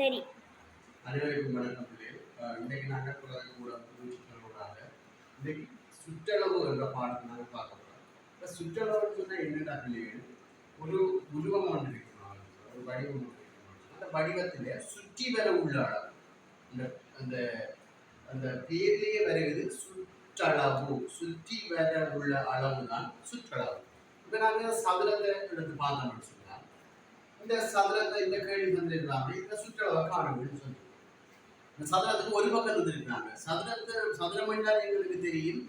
சரி. அனைவருக்கும் வணக்கம் இன்னைக்கு நாங்கள் கூட கூட சுற்றளவுடாக இன்னைக்கு சுற்றளவு என்ற பாடத்தை நாங்கள் பார்க்க போகிறோம் இப்போ சுற்றளவுன்னு சொன்னால் என்னடா பிள்ளைகள்? ஒரு உருவம் ஒன்று இருக்கணும் ஒரு வடிவம் ஒன்று இருக்கணும் அந்த வடிவத்தில் சுற்றி வர உள்ள அளவு அந்த அந்த அந்த பேர்லேயே வருகிறது சுற்றளவு. சுற்றி வர உள்ள அளவு தான் சுற்றளவு. இப்போ நாங்கள் சதுரத்தை எடுத்து பார்த்தோம்னு சொன்னால் இந்த சதுரத்தை இந்த கேள்வி தந்திருக்கிறாங்க இந்த சுற்றளவை காணுங்கன்னு சொல்லி. இந்த சதுரத்துக்கு ஒரு பக்கம் தந்திருக்கிறாங்க சதுரத்தை சதுரம் என்றால் எங்களுக்கு தெரியும்.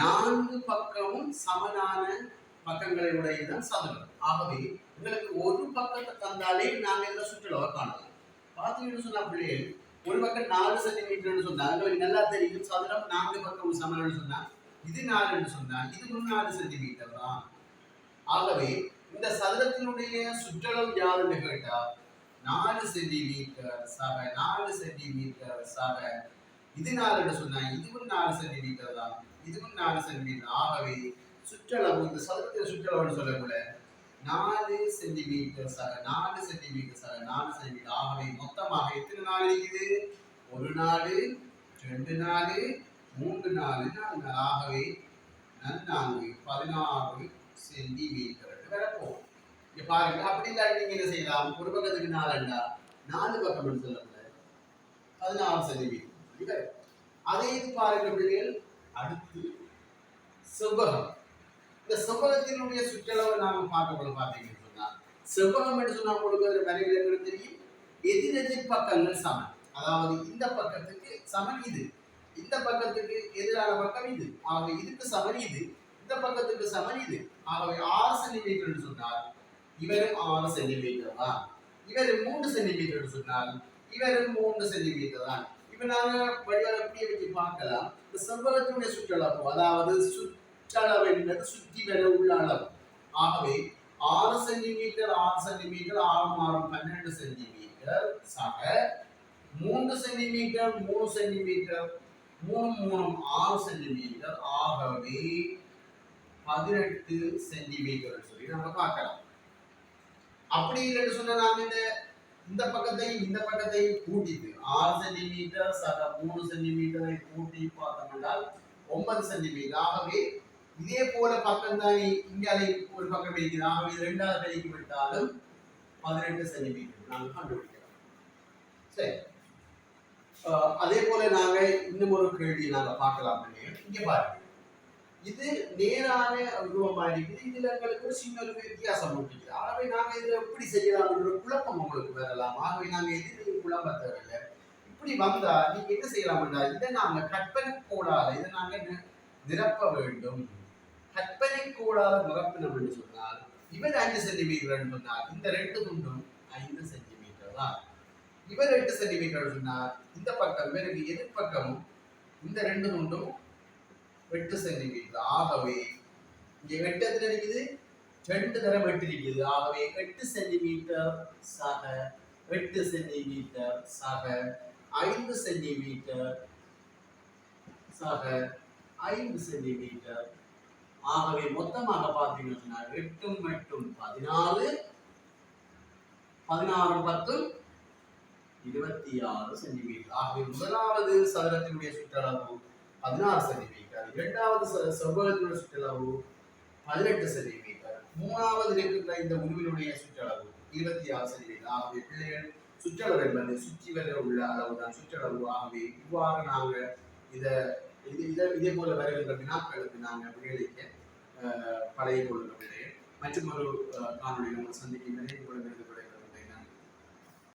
நான்கு பக்கமும் சமனான பக்கங்களை உடையதுதான் சதுரம். ஆகவே எங்களுக்கு ஒரு பக்கத்தை தந்தாலே நாங்கள் இந்த சுற்றளவை காணலாம். பார்த்தீங்கன்னு சொன்னா பிள்ளைகள் ஒரு பக்கம் நாலு சென்டிமீட்டர்னு சொன்னா எங்களுக்கு நல்லா தெரியும். சதுரம் நான்கு பக்கம் சமனம்னு சொன்னா இது நாலுன்னு சொன்னா இது நாலு சென்டிமீட்டர் தான். ஆகவே இந்த சதுரத்தினுடைய சுற்றளவு யாருன்னு கேட்டா நாலு சென்டிமீட்டர் சக நாலு சென்டிமீட்டர் சக இது நாலுன்னு சொன்னா இதுவும் நாலு சென்டிமீட்டர் தான். இதுவும் நாலு சென்டிமீட்டர். ஆகவே சுற்றளவு இந்த சதுரத்தின் சுற்றளவுன்னு சொல்லக்கூட நாலு சென்டிமீட்டர் சக நாலு சென்டிமீட்டர் சக நாலு சென்டிமீட்டர். ஆகவே மொத்தமாக எத்தனை நாள் இருக்குது? ஒரு நாலு ரெண்டு நாலு மூன்று நாலு நாலு நாள் ஆகவே நன்னாங்கு பதினாறு சென்டிமீட்டர். வரப்போம் இங்க பாருங்க அப்படி இல்லாட்டி நீங்க என்ன செய்யலாம்? ஒரு பக்கத்துக்கு நாலண்டா? நாலு பக்கம் சொல்லக்கூடாது பதினாறு சென்டிமீட்டர். இப்படி அதே இது பாருங்க பிள்ளைகள் அடுத்து செவ்வகம். இந்த செவ்வகத்தினுடைய சுற்றளவை நாம பார்க்க பார்த்தீங்கன்னு சொன்னா செவ்வகம் என்று சொன்னா உங்களுக்கு அதில் வரைவில் எங்களுக்கு தெரியும். எதிரெதிர் பக்கங்கள் சமன். அதாவது இந்த பக்கத்துக்கு சமன் இது. இந்த பக்கத்துக்கு எதிரான பக்கம் இது. ஆக இதுக்கு சமன் இது. இந்த பக்கத்துக்கு சமன் இது. ஆகவே ஆறு சென்டிமீட்டர் சொன்னால் இவரும் ஆறு சென்டிமீட்டர் தான். இவரும் மூன்று சென்டிமீட்டர் சொன்னால் இவரும் மூன்று சென்டிமீட்டர் தான். இப்ப நாங்க வடிவாக அப்படியே வச்சு பார்க்கலாம். இந்த செவ்வகத்தினுடைய சுற்றளவு அதாவது சுற்றளவு என்பது சுற்றி வர உள்ள அளவு ஆகவே ஆறு சென்டிமீட்டர் ஆறு சென்டிமீட்டர் ஆறு மாறும் பன்னெண்டு சென்டிமீட்டர் சக மூன்று சென்டிமீட்டர் மூணு சென்டிமீட்டர் மூணு மூணு ஆறு சென்டிமீட்டர் ஆகவே பதினெட்டு சென்டிமீட்டர் சொல்லி நம்ம பார்க்கலாம். அப்படி இல்லைன்னு சொன்னா நாம இந்த இந்த பக்கத்தையும் இந்த பக்கத்தையும் கூட்டிட்டு ஆறு சென்டிமீட்டர் சக மூணு சென்டிமீட்டரை கூட்டி பார்த்தோம் என்றால் ஒன்பது சென்டிமீட்டர் ஆகவே இதே போல பக்கம் தானே இங்கே ஒரு பக்கம் இருக்குது ஆகவே இரண்டாவது ரெண்டாவது பெருக்கி விட்டாலும் பதினெட்டு சென்டிமீட்டர் நாங்கள் கண்டுபிடிக்கிறோம் சரி. அதே போல நாங்க இன்னும் ஒரு கேள்வி நாங்க பார்க்கலாம். பிள்ளைகள். இங்க பாருங்க இது நேரான உருவமா இருக்குது இதுல எங்களுக்கு ஒரு சின்ன ஒரு வித்தியாசம் இருக்குது ஆகவே நாங்க இதுல எப்படி செய்யலாம் ஒரு குழப்பம் உங்களுக்கு வரலாம். ஆகவே நாங்க எதிர்த்து குழப்ப தேவையில்லை இப்படி வந்தா நீங்க என்ன செய்யலாம்டா இதை நாங்க கற்பனை கூடாத இதை நாங்க நிரப்ப வேண்டும். கற்பனை கூடாத நிரப்பினோம் என்று சொன்னால் இவர் அஞ்சு சென்டிமீட்டர் சொன்னார் இந்த ரெண்டு குண்டும் ஐந்து சென்டிமீட்டர் தான். இவர் எட்டு சென்டிமீட்டர் சொன்னார் இந்த பக்கம் இவருக்கு எதிர்பக்கமும் இந்த ரெண்டு குண்டும் வெட்டு செஞ்சிருக்கிறது ஆகவே இங்கே எட்டு எத்தனை இருக்குது ரெண்டு தரம் எட்டு இருக்குது ஆகவே எட்டு சென்டிமீட்டர் சக எட்டு சென்டிமீட்டர் சக ஐந்து சென்டிமீட்டர் சக ஐந்து சென்டிமீட்டர். ஆகவே மொத்தமாக பார்த்தீங்கன்னு சொன்னா எட்டும் எட்டும் பதினாலு பதினாறு பத்தும் இருபத்தி ஆறு சென்டிமீட்டர். ஆகவே முதலாவது சதுரத்தினுடைய சுற்றளவு பதினாறு சென்டிமீட்டர். சென்டிமீட்டர் இரண்டாவது செ- செவ்வகத்தினுடைய சுற்றளவு பதினெட்டு சென்டிமீட்டர். மூணாவது இருக்கின்ற இந்த உருவினுடைய சுற்றளவு இருபத்தி ஆறு சென்டிமீட்டர். ஆகவே பிள்ளைகள் சுற்றளவு என்பது சுற்றி வர உள்ள அளவுதான் சுற்றளவு. ஆகவே இவ்வாறு நாங்கள் இதை இது இதை இதே போல வருகின்ற வினாக்களுக்கு நாங்கள் விடையளிக்க பழைய பழகிக் பிள்ளைகள் மற்றும் ஒரு காணொலியில் உங்களை சந்திக்கின்றேன் உங்களிடம்